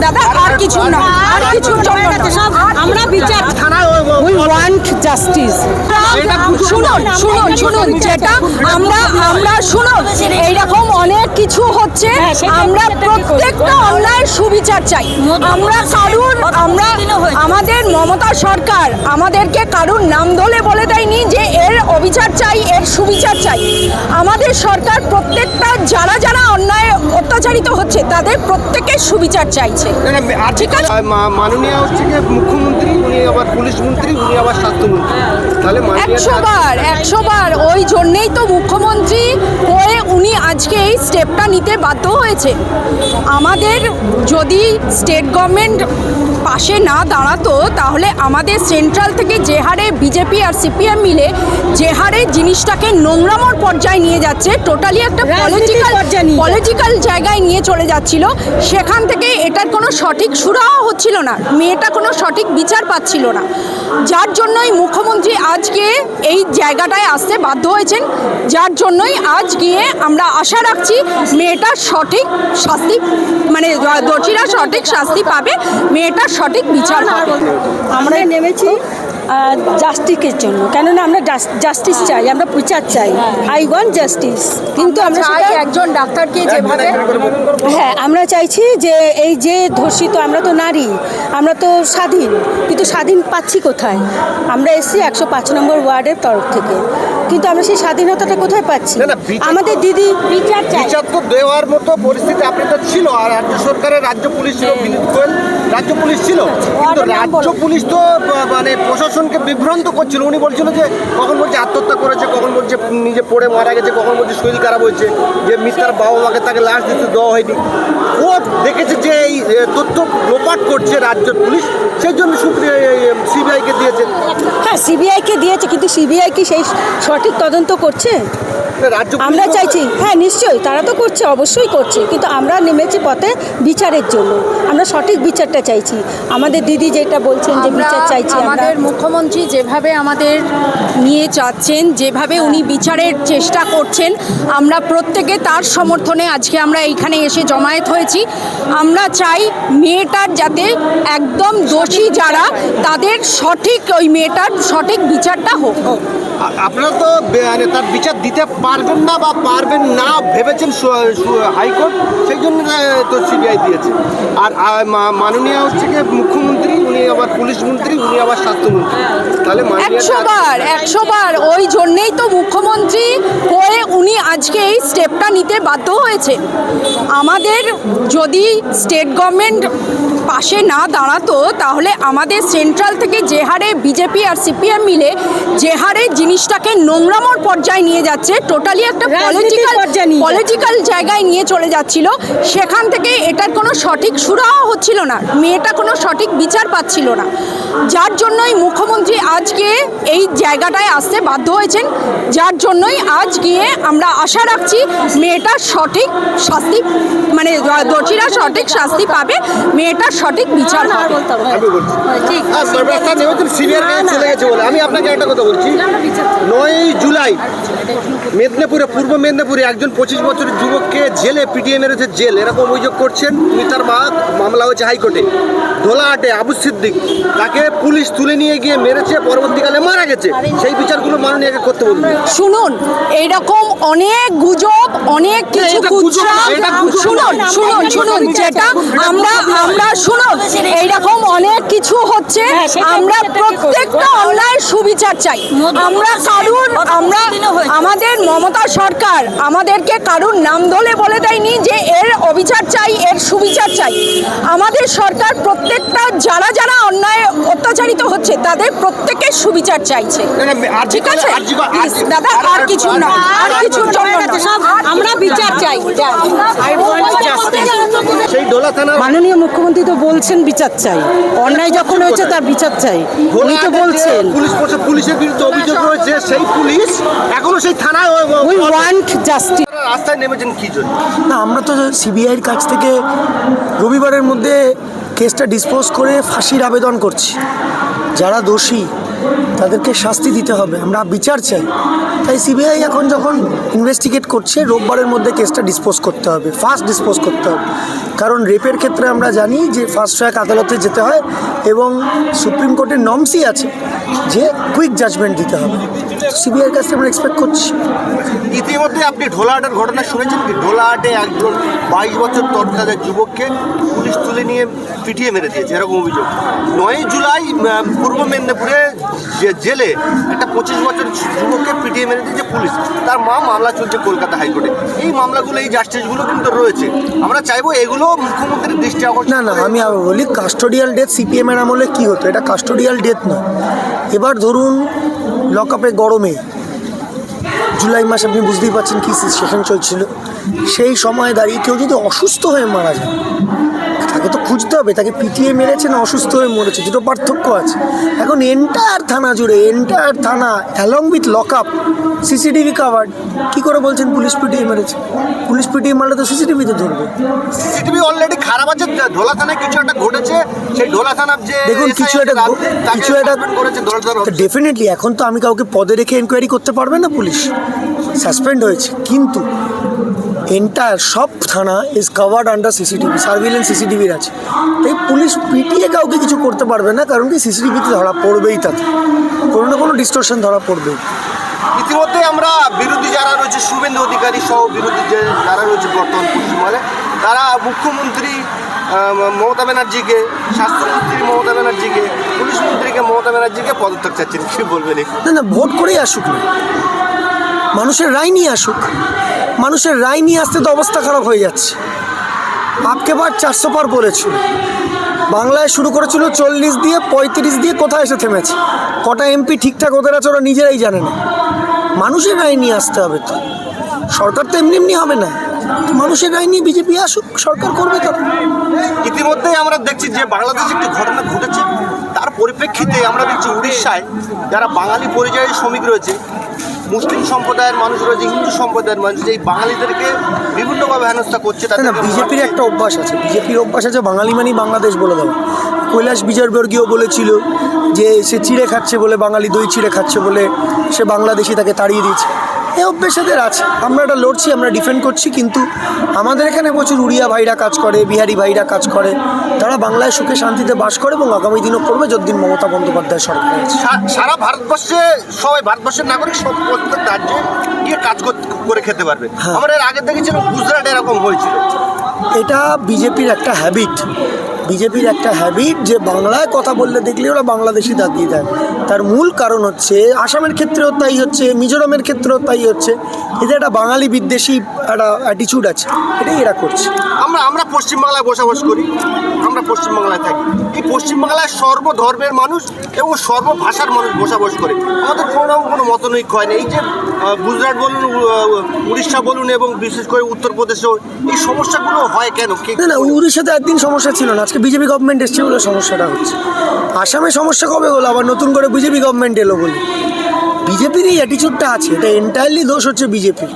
দাদা আর কিছু না। আর না। আমরা বিচার ওয়ান্ট জাস্টিস শুনুন শুনুন শুনুন যেটা আমরা আমরা শুনুন এইরকম অনেক কিছু হচ্ছে। আমরা প্রত্যেকটা অন্যায়ের সুবিচার চাই। আমরা কারুর আমরা আমাদের মমতা সরকার আমাদেরকে কারুর নাম ধরে বলে দেয়নি যে এর অবিচার চাই এর সুবিচার চাই। আমাদের সরকার প্রত্যেকটা যারা যারা অন্যায় অত্যাচারিত হচ্ছে তাদের প্রত্যেকের সুবিচার চাইছে। ঠিক আছে? মাননীয় হচ্ছে মুখ্যমন্ত্রী উনি আবার পুলিশ মন্ত্রী উনি আবার স্বাস্থ্যমন্ত্রী। তাহলে মাননীয় একশো বার একশো বার ওই জন্যেই তো মুখ্যমন্ত্রী হয়ে উনি আজকে এই স্টেপটা নিতে বাধ্য হয়েছে। আমাদের যদি স্টেট গভর্নমেন্ট পাশে না দাঁড়াতো তাহলে আমাদের সেন্ট্রাল থেকে যে হারে বিজেপি আর সিপিএম মিলে যে হারে জিনিসটাকে নোংরামর পর্যায়ে নিয়ে যাচ্ছে টোটালি একটা পলিটিক্যাল পলিটিক্যাল জায়গায় নিয়ে চলে যাচ্ছিল। সেখান থেকে এটার কোনো সঠিক সুরাহ হচ্ছিল না। মেয়েটা কোনো সঠিক বিচার পাচ্ছিল না। যার জন্যই মুখ্যমন্ত্রী আজকে এই জায়গাটায় আসতে বাধ্য হয়েছেন, যার জন্যই আজ গিয়ে আমরা আশা রাখছি মেয়েটা সঠিক শাস্তি মানে দোষীরা সঠিক শাস্তি পাবে মেয়েটার সঠিক বিচার আমরা নেমেছি। জাস্টিসের জন্য। কেননা আমরা জাস্টিস চাই আমরা বিচার চাই। আই ওয়ান্ট জাস্টিস কিন্তু আমরা চাই একজন ডাক্তারকে যেভাবে হ্যাঁ আমরা চাইছি যে এই যে ধর্ষিত আমরা তো নারী আমরা তো স্বাধীন কিন্তু স্বাধীন পাচ্ছি কোথায়? আমরা এসছি একশো পাঁচ নম্বর ওয়ার্ডের তরফ থেকে। কিন্তু আমরা সেই স্বাধীনতাটা কোথায় পাচ্ছি? না, না, বিচার- আমাদের দিদি বিচার চাই। বিচার তো দেওয়ার মতো পরিস্থিতি আপনি তো ছিল আর রাজ্য সরকারের রাজ্য পুলিশ ছিল রাজ্য পুলিশ ছিল। কিন্তু রাজ্য পুলিশ তো মানে প্রশাসনকে বিভ্রান্ত করছিল। উনি বলছিল যে, কখন বলছে আত্মহত্যা করেছে, কখন বলছে নিজে পড়ে মারা গেছে, কখন বলছে শরীর খারাপ হয়েছে, যে মিস্টার বাবা মাকে তাকে লাশ দিতে দেওয়া হয়নি। ও দেখেছে যে এই তথ্য লোপাট করছে রাজ্যের পুলিশ। সেই জন্য সিবিআইকে দিয়েছে হ্যাঁ সিবিআইকে দিয়েছে কিন্তু সিবিআই কি সেই সঠিক তদন্ত করছে? আমরা চাইছি হ্যাঁ নিশ্চয়ই তারা তো করছে অবশ্যই করছে কিন্তু আমরা নেমেছি পথে বিচারের জন্য। আমরা সঠিক বিচারটা চাইছি। আমাদের দিদি যেটা বলছেন যে বিচার চাইছি আমরা। আমাদের মুখ্যমন্ত্রী যেভাবে আমাদের নিয়ে যাচ্ছেন যেভাবে উনি বিচারের চেষ্টা করছেন আমরা প্রত্যেকে তার সমর্থনে আজকে আমরা এইখানে এসে জমায়েত হয়েছি। আমরা চাই মেয়েটার যাতে একদম দোষী যারা তাদের সঠিক ওই মেয়েটার সঠিক বিচারটা হোক। আপনারা তো মানে তার বিচার দিতে পারবেন না বা পারবেন না ভেবেছেন হাইকোর্ট সেই জন্য তো সিবিআই দিয়েছে। আর মাননীয় হচ্ছে গিয়ে মুখ্যমন্ত্রী উনি আবার পুলিশ মন্ত্রী উনি আবার স্বাস্থ্যমন্ত্রী। তাহলে একশো বার একশো বার ওই জন্যেই তো মুখ্যমন্ত্রী হয়ে উনি আজকে এই স্টেপটা নিতে বাধ্য হয়েছে। আমাদের যদি স্টেট গভর্নমেন্ট পাশে না দাঁড়াতো তাহলে আমাদের সেন্ট্রাল থেকে যে হারে বিজেপি আর সিপিএম মিলে যে হারে জিনিসটাকে নোংরামর পর্যায়ে নিয়ে যাচ্ছে টোটালি একটা পলিটিক্যাল পলিটিক্যাল জায়গায় নিয়ে চলে যাচ্ছিল সেখান থেকে এটার কোনো সঠিক সুরাহ হচ্ছিল না মেয়েটা কোনো সঠিক বিচার পাচ্ছিল না। যার জন্যই মুখ্যমন্ত্রী আজকে এই জায়গাটায় আসতে বাধ্য হয়েছেন যার জন্যই আজ গিয়ে আমরা আশা রাখছি মেয়েটার সঠিক শাস্তি মানে দোষীরা সঠিক শাস্তি পাবে মেয়েটার সঠিক বিচার হবে। আমি বলছি। ঠিক। হ্যাঁ, আপনাকে একটা কথা বলছি। নয় জুলাই মেদিনীপুরে পূর্ব মেদিনীপুরে একজন পঁচিশ বছরের যুবককে জেলে পিটিয়ে মেরেছে জেল। এরকম অভিযোগ করছেন মিতার মা মামলা হয়েছে হাইকোর্টে। ধোলাহাটে আবু সিদ্দিক। তাকে পুলিশ তুলে নিয়ে গিয়ে মেরেছে পরবর্তীকালে মারা গেছে। সেই বিচারগুলো মাননীয়কে করতে বলবে শুনুন এইরকম অনেক গুজব অনেক কিছু শুনুন শুনুন শুনুন যেটা আমরা আমরা শুনুন এইরকম অনেক কিছু হচ্ছে হ্যাঁ, আমরা প্রত্যেকটা অনলাইন সুবিচার চাই। আমরা কারুর আমরা আমাদের মমতা সরকার আমাদেরকে কারুর নাম ধরে বলে দেয়নি যে এর অবিচার চাই এর সুবিচার চাই। আমাদের সরকার প্রত্যেকটা যারা যারা অন্যায় অত্যাচারিত হচ্ছে তাদের প্রত্যেকের সুবিচার চাইছে। ঠিক আছে? দাদা আর কিছু না আর কিছু। আমরা বিচার চাই। মাননীয় মুখ্যমন্ত্রী তো বলছেন বিচার চাই। অন্যায় যখন হয়েছে তার বিচার চাই। উনি তো বলছেন পুলিশ পুলিশের বিরুদ্ধে অভিযোগ রয়েছে সেই পুলিশ এখনও সেই থানায় উই ওয়ান্ট জাস্টিস রাস্তায় নেমেছেন কি জন্য? না আমরা তো সিবিআইয়ের কাছ থেকে রবিবারের মধ্যে কেসটা ডিসপোজ করে ফাঁসির আবেদন করছি। যারা দোষী তাদেরকে শাস্তি দিতে হবে। আমরা বিচার চাই। তাই সিবিআই এখন যখন ইনভেস্টিগেট করছে, রোববারের মধ্যে কেসটা ডিসপোজ করতে হবে। ফার্স্ট ডিসপোজ করতে হবে। কারণ রেপের ক্ষেত্রে আমরা জানি যে ফার্স্ট ট্র্যাক আদালতে যেতে হয় এবং সুপ্রিম কোর্টের নমসই আছে যে কুইক জাজমেন্ট দিতে হবে। সিবিআইয়ের কাছে আমরা এক্সপেক্ট করছি। ইতিমধ্যে আপনি ঢোলাহাটের ঘটনা শুনেছেন কি? ঢোলাহাটে একজন বাইশ বছর তরতাজা যুবককে পুলিশ তুলে নিয়ে পিটিয়ে মেরে দিয়েছে এরকম অভিযোগ। নয় জুলাই পূর্ব মেদিনীপুরে যে জেলে একটা পঁচিশ বছর যুবককে পিটিয়ে মেরে দিয়েছে পুলিশ। তার মা মামলা চলছে কলকাতা হাইকোর্টে। এই মামলাগুলো এই জাস্টিসগুলো কিন্তু রয়েছে। আমরা চাইব এগুলো মুখ্যমন্ত্রীর দৃষ্টি আকর্ষণ না না আমি আবার বলি কাস্টোডিয়াল ডেথ সিপিএম এর আমলে কী হতো? এটা কাস্টোডিয়াল ডেথ নয়। এবার ধরুন লকআপে গরমে জুলাই মাসে আপনি বুঝতেই পারছেন কী সেশন চলছিল। সেই সময় দাঁড়িয়ে কেউ যদি অসুস্থ হয়ে মারা যায় তাকে তো খুঁজতে হবে তাকে পিটিয়ে মেরেছে না অসুস্থ হয়ে মরেছে দুটো পার্থক্য আছে। এখন এন্টায়ার থানা জুড়ে এন্টায়ার থানা along with lock up CCTV covered কী করে বলছেন পুলিশ পিটিয়ে মেরেছে? পুলিশ পিটিয়ে মারলে তো সিসিটিভিতে ধরবে। সিসিটিভি অলরেডি খারাপ আছে ঢোলা থানায় কিছু একটা ঘটেছে সেই ঢোলা থানার যে দেখুন কিছু একটা কিছু একটা ডেফিনেটলি এখন তো আমি কাউকে পদে রেখে এনকোয়ারি করতে পারবে না পুলিশ? সাসপেন্ড হয়েছে কিন্তু এন্টায়ার সব থানা is covered under CCTV surveillance সিসিটিভির আছে। তাই পুলিশ পিটিয়ে কাউকে কিছু করতে পারবে না কারণ কি সিসিটিভিতে ধরা পড়বেই তাতে। কোনো না কোনো ডিস্টোরশন ধরা পড়বেই। ইতিমধ্যে আমরা বিরোধী যারা রয়েছে শুভেন্দু অধিকারী সহ বিরোধী যে যারা রয়েছে বর্তমান পশ্চিমবঙ্গে তারা মুখ্যমন্ত্রী মমতা ব্যানার্জিকে স্বাস্থ্যমন্ত্রী মমতা ব্যানার্জিকে পুলিশ মন্ত্রীকে মমতা ব্যানার্জিকে পদত্যাগ চাচ্ছেন কি বলবেন? না না ভোট করেই আসুক না। মানুষের রায় নিয়ে আসুক। মানুষের রায় নিয়ে আসতে তো অবস্থা খারাপ হয়ে যাচ্ছে। আপকে বার চারশো পার বলেছিল বাংলায় শুরু করেছিল চল্লিশ দিয়ে পঁয়ত্রিশ দিয়ে কোথায় এসে থেমেছে? কটা এমপি ঠিকঠাক ওদের আছে ওরা নিজেরাই জানে না। মানুষের রায় নিয়ে আসতে হবে তো। সরকার তো এমনি এমনি হবে না। মানুষের রায় নিয়ে বিজেপি আসুক, সরকার করবে তো। ইতিমধ্যে আমরা দেখছি যে বাংলাদেশে একটি ঘটনা ঘটেছে। তার পরিপ্রেক্ষিতে আমরা দেখছি উড়িষ্যায় যারা বাঙালি পরিযায়ী শ্রমিক রয়েছে মুসলিম সম্প্রদায়ের মানুষ যে হিন্দু সম্প্রদায়ের মানুষ এই বাঙালিদেরকে বিভিন্নভাবে হেনস্থা করছে না বিজেপির একটা অভ্যাস আছে। বিজেপির অভ্যাস আছে বাঙালি মানেই বাংলাদেশ বলে দেওয়া। কৈলাস বিজয়বর্গীয় বলেছিল যে সে চিড়ে খাচ্ছে বলে বাঙালি দই চিড়ে খাচ্ছে বলে সে বাংলাদেশি তাকে তাড়িয়ে দিয়েছে। এই অভ্যেস এদের আছে। আমরা এটা লড়ছি আমরা ডিফেন্ড করছি কিন্তু আমাদের এখানে প্রচুর উড়িয়া ভাইরা কাজ করে বিহারি ভাইরা কাজ করে। তারা বাংলায় সুখে শান্তিতে বাস করে এবং আগামী দিনও করবে যতদিন মমতা বন্দ্যোপাধ্যায় সরকার আছে। সারা ভারতবর্ষে সবাই ভারতবর্ষের নাগরিক সব প্রত্যেক রাজ্যে গিয়ে কাজ কর- করে খেতে পারবে। হ্যাঁ। আমরা এর আগে দেখেছিলাম গুজরাট এরকম হয়েছিল। এটা বিজেপির একটা হ্যাবিট বিজেপির একটা হ্যাবিট যে বাংলায় কথা বললে দেখলে ওরা বাংলাদেশি দাগিয়ে দেয় তার মূল কারণ হচ্ছে আসামের ক্ষেত্রেও তাই হচ্ছে, মিজোরামের ক্ষেত্রেও তাই হচ্ছে। এদের একটা বাঙালি বিদ্বেষী একটা অ্যাটিচিউড আছে, এটাই এরা করছে। আমরা আমরা পশ্চিমবাংলায় বসবাস করি, আমরা পশ্চিমবাংলায় থাকি। এই পশ্চিমবাংলায় সর্বধর্মের মানুষ এবং সর্বভাষার মানুষ বসবাস করে। আমাদের কোনো কোনো মতনৈক্য হয় না। এই যে গুজরাট বলুন উড়িষ্যা বলুন এবং বিশেষ করে উত্তরপ্রদেশেও এই সমস্যাগুলো হয় কেন? না না, উড়িষ্যাতে একদিন সমস্যা ছিল না। আজকে বিজেপি গভর্নমেন্ট এসছে বলে সমস্যাটা হচ্ছে। আসামে সমস্যা কবে হলো? আবার নতুন করে বিজেপি গভর্নমেন্ট এলো বলে। বিজেপির এই অ্যাটিচিউডটা আছে, এটা এন্টায়ারলি দোষ হচ্ছে বিজেপির।